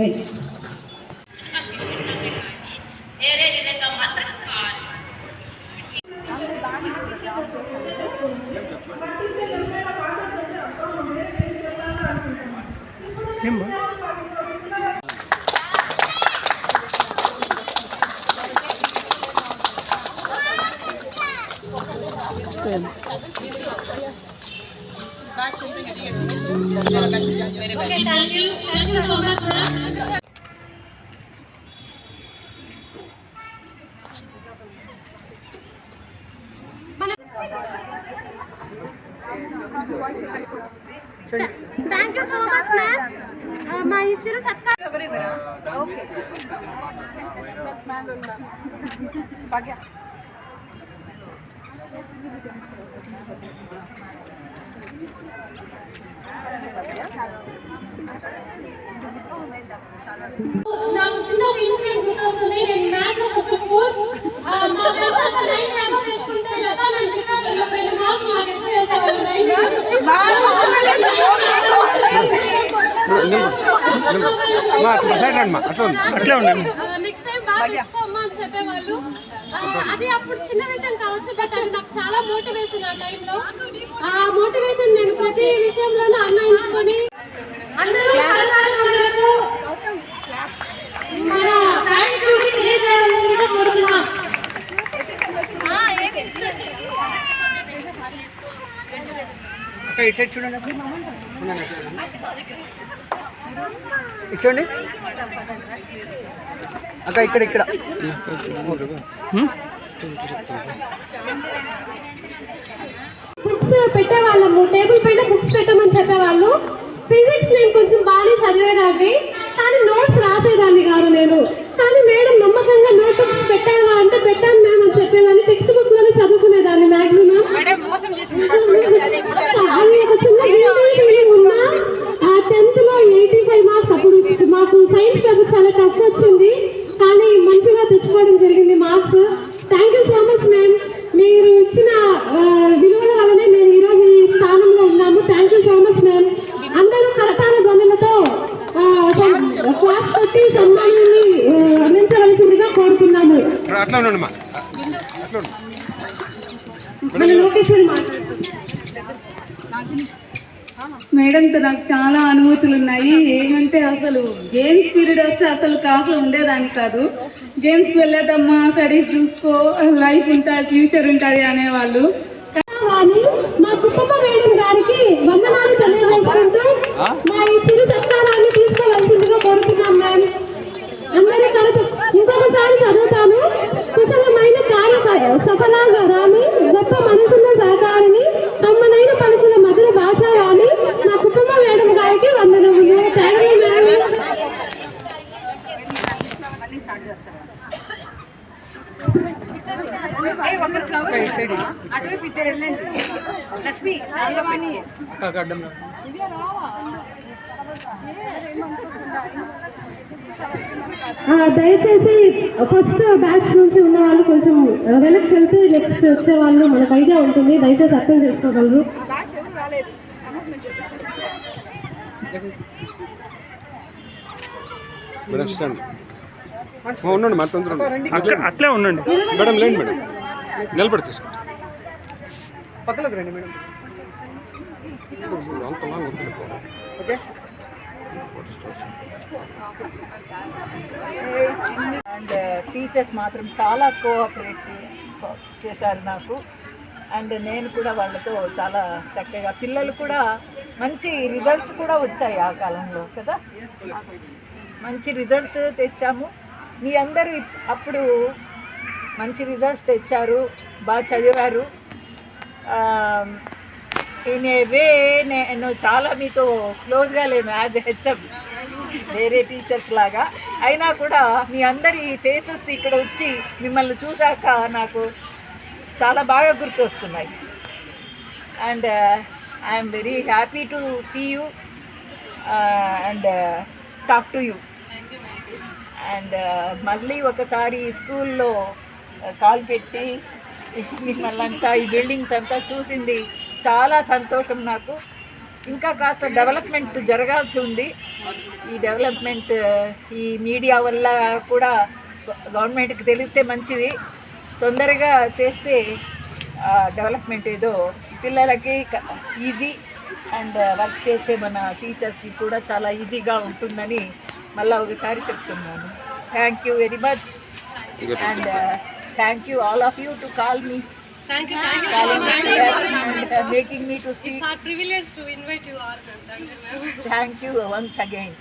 Wait. ನಿಮ್ಮ Thank. So much, ma'am. Thank you so much ma'am మా ఇచ్చిన సత్కారం నాకు సైడ్ రండి మా అట్లా ఉంది. అట్లే ఉండండి నెక్స్ట్ టైం బాగా తెచ్చుకోమ్మా అని చెప్పేవాళ్ళు. ఆ, అది అప్పుడు చిన్న విషయం కావచ్చు బట్ అది నాకు చాలా మోటివేషన్ ఆ టైంలో ఆ మోటివేషన్ నేను ప్రతి విషయంలోనూ అన్వయించుకొని అందరూ కళాశాల వాళ్ళకు మన gratitude ని తెలియజేయాలని కోరుతున్నాం అక్క ఇటు సైడ్ చూడండి. ఉండండి అక్క. ఇక్కడ ఇక్కడ? బుక్స్ పెట్టేవాళ్ళము టేబుల్ పైన బుక్స్ పెట్టమని చెప్పేవాళ్ళు ఫిజిక్స్ నేను కొంచెం బాగానే చదివేదాన్ని కానీ నోట్స్ అట్లా ఉండండి మా అట్లా మేడం నాకు చాలా అనుభూతులు ఉన్నాయి. ఏమంటే అసలు గేమ్స్ పీరియడ్ వస్తే అసలు క్లాస్లో ఉండేదాన్ని కాదు. గేమ్స్కి వెళ్ళేదమ్మా స్టడీస్ చూసుకో లైఫ్ ఉంటుంది ఫ్యూచర్ ఉంటుంది అనేవాళ్ళు. కానీ కార్య సఫలంగా రాని గొప్ప మనసున్న సహకారిని తమ్మనైన పలుకుల మధుర భాష వాణి మా కుటుంబ మేడం గారికి వందనములు. లక్ష్మి అడ్డం దయచేసి ఫస్ట్ బ్యాచ్ నుంచి ఉన్న వాళ్ళు కొంచెం వెనక్కి వెళ్తే నెక్స్ట్ వచ్చే వాళ్ళు మనకు ఐడియా ఉంటుంది. దయచేసి అర్థం చేసుకోగలరు. ఉండండి మా తొందర. అట్లే అట్లే ఉండండి. మేడం లేండి మేడం. నిలబడి పక్కలోకి రండి madam. Okay. And teachers uh, మాత్రం చాలా కోఆపరేట్ చేశారు నాకు. అండ్ నేను కూడా వాళ్ళతో చాలా చక్కగా పిల్లలు కూడా మంచి రిజల్ట్స్ కూడా వచ్చాయి ఆ కాలంలో కదా? మంచి రిజల్ట్స్ తెచ్చాము. మీ అందరూ అప్పుడు మంచి రిజల్ట్స్ తెచ్చారు బాగా చదివారు. ఇన్ ఏ వే నేను చాలా మీతో క్లోజ్గా లేను యాజ్ హెచ్ఎం. వేరే టీచర్స్ లాగా. అయినా కూడా మీ అందరి ఫేసెస్ ఇక్కడ వచ్చి మిమ్మల్ని చూశాక నాకు చాలా బాగా గుర్తొస్తున్నాయి. And I'm very happy to see you and talk to you and మళ్ళీ ఒకసారి స్కూల్లో uh, కాల్ పెట్టి మిమ్మల్ని అంతా ఈ బిల్డింగ్స్ అంతా చూసింది. చాలా సంతోషం నాకు. ఇంకా కాస్త డెవలప్మెంట్ జరగాల్సి ఉంది. ఈ డెవలప్మెంట్ ఈ మీడియా వల్ల కూడా గవర్నమెంట్కి తెలిస్తే మంచిది. తొందరగా చేస్తే డెవలప్మెంట్ ఏదో పిల్లలకి ఈజీ అండ్ వర్క్ చేసే మన టీచర్స్కి కూడా చాలా ఈజీగా ఉంటుందని మళ్ళీ ఒకసారి చెప్తున్నాను. Thank you very much and thank you all of you to call me Thank you, thank you so much. Making me to speak. It's our privilege to invite you all. Thank you, ma'am. Thank you once again.